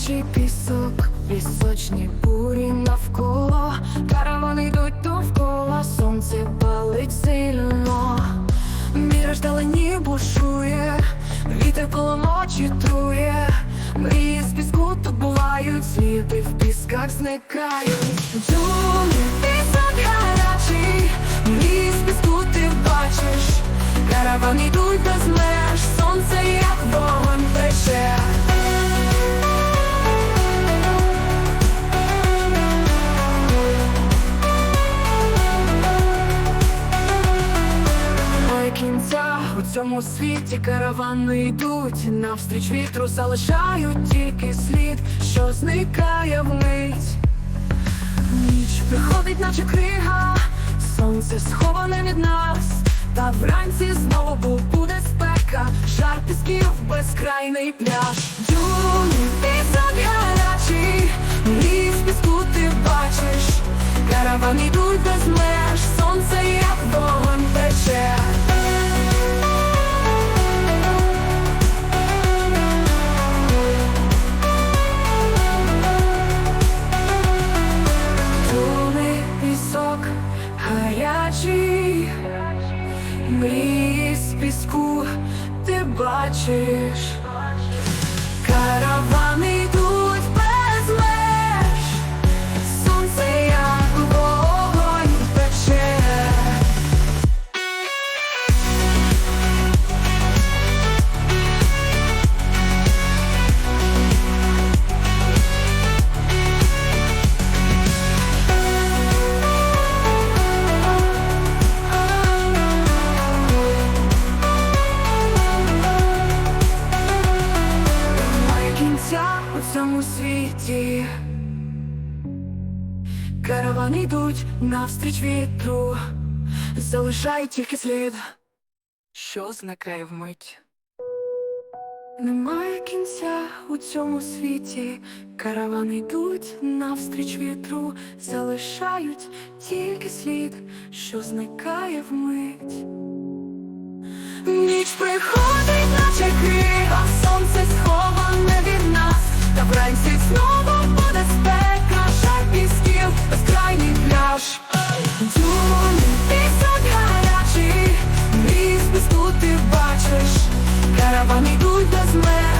гарячий пісок, пісочні бурі навколо, каравани йдуть довкола, сонце палить сильно, міра вдалині бушує, вітер поломочі трує, мрії з піску тут бувають, сліди в пісках зникають. Джуні, пісок гарячий, мрії з піску ти бачиш, каравани йдуть цьому світі каравани йдуть навстріч вітру, залишають тільки слід, що зникає вмить. Ніч приходить, наче крига, сонце сховане від нас, та вранці знову буде спека, жар пісків, безкрайний пляж. Дюні, пісок гарячий, з піску ти бачиш, каравани йдуть без меж, гарячий, мрії з піску ти бачиш, каравани Каравани йдуть навстріч вітру, залишають тільки слід, що зникає вмить. Немає кінця у цьому світі, каравани йдуть навстріч вітру, залишають тільки слід, що зникає вмить. Ніч приходить. вони йдуть без мене.